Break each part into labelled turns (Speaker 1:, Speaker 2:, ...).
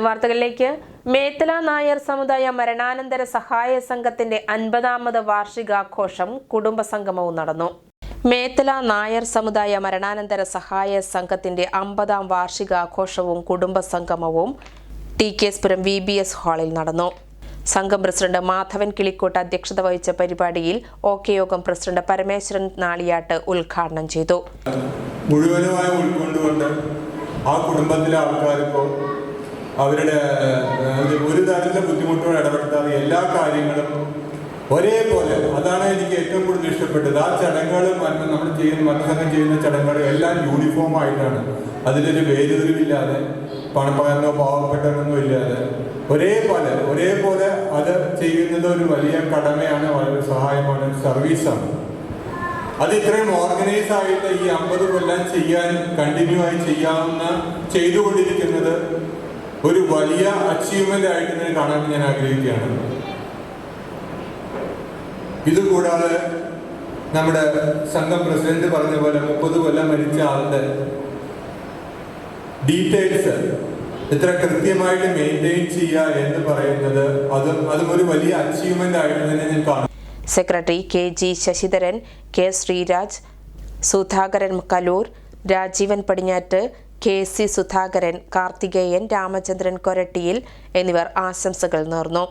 Speaker 1: വീണ്ടും വാർത്തകളിലേക്ക്. മേത്തല നായർ സമുദായ മരണാനന്തര സഹായ സംഘത്തിന്റെ അൻപതാമത് വാർഷികാഘോഷം കുടുംബസംഗമവും നടന്നു. മേത്തല നായർ സമുദായ മരണാനന്തര സഹായ സംഘത്തിന്റെ അമ്പതാം വാർഷികാഘോഷവും കുടുംബസംഗമവും T K S Puram V B S ഹാളിൽ നടന്നു. സംഘം പ്രസിഡന്റ് മാധവൻ കിളിക്കോട്ട് അധ്യക്ഷത വഹിച്ച പരിപാടിയിൽ ഒ കെ യോഗം പ്രസിഡന്റ് പരമേശ്വരൻ നാളിയാട്ട് ഉദ്ഘാടനം ചെയ്തു.
Speaker 2: മുഴുവനുമായി ഉൾക്കൊണ്ടുകൊണ്ട് ആ കുടുംബത്തിലെ ആൾക്കാരിപ്പോൾ അവരുടെ ഒരു തരത്തിലെ ബുദ്ധിമുട്ടുകൾ ഇടപെടുത്താതെ എല്ലാ കാര്യങ്ങളും ഒരേപോലെ. അതാണ് എനിക്ക് ഏറ്റവും കൂടുതൽ ഇഷ്ടപ്പെട്ടത്. ആ ചടങ്ങുകൾ നമ്മൾ ചെയ്യുന്ന മത്സരം ചെയ്യുന്ന ചടങ്ങുകളും എല്ലാം യൂണിഫോം ആയിട്ടാണ്. അതിലൊരു വേരുതിരിവില്ലാതെ പണപ്പകരനോ പാവപ്പെട്ടവനൊന്നും ഇല്ലാതെ. ഒരേപോലെ ഒരേപോലെ അത് ചെയ്യുന്നത് ഒരു വലിയ കടമയാണ് വളരെ സഹായമാണ് സർവീസാണ് അത് ഇത്രയും ഓർഗനൈസ് ആയിട്ട് ഈ അമ്പത് കൊല്ലം ചെയ്യാൻ കണ്ടിന്യൂ ആയി ചെയ്യാവുന്ന ചെയ്തുകൊണ്ടിരിക്കുന്നത് ഒരു വലിയ അച്ചീവ്മെന്റ് ആയിട്ട് തന്നെ കാണാൻ ഞാൻ ആഗ്രഹിക്കുകയാണ്. ഇതുകൂടാതെ നമ്മുടെ സംഘം പ്രസിഡന്റ് പറഞ്ഞ പോലെ മുപ്പത് കൊല്ലം മരിച്ച ആളുടെ ഡീറ്റെയിൽസ് എത്ര കൃത്യമായിട്ട് മെയിന്റെയിൻ ചെയ്യുക എന്ന് പറയുന്നത് അതും അതും ഒരു വലിയ അച്ചീവ്മെന്റ് ആയിട്ട് തന്നെ ഞാൻ കാണും.
Speaker 1: Secretary K G Sasidharan K Sreeraj Sudhakaran Kaloor Rajeevan Padinjattu K C Sudhakaran Karthikeyan Ramachandran Korattiyil എന്നിവർ ആശംസകൾ നേർന്നു.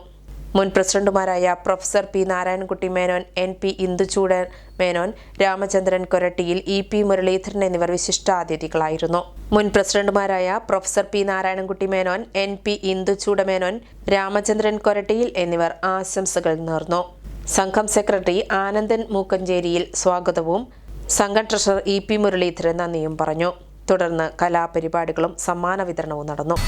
Speaker 1: മുൻ പ്രസിഡന്റുമാരായ professor P Narayanankutty Menon N P Induchoodan Menon Ramachandran Korattiyil E P Muraleedharan എന്നിവർ വിശിഷ്ടാതിഥികളായിരുന്നു. മുൻ പ്രസിഡന്റുമാരായ professor P Narayanankutty Menon N P Induchooda Menon Ramachandran Korattiyil എന്നിവർ ആശംസകൾ നേർന്നു. സംഘം സെക്രട്ടറി ആനന്ദൻ മൂക്കഞ്ചേരിയിൽ സ്വാഗതവും സംഘം ട്രഷറർ ഇ പി മുരളീധരൻ നന്ദിയും പറഞ്ഞു. തുടർന്ന് കലാപരിപാടികളും സമ്മാന വിതരണവും നടന്നു.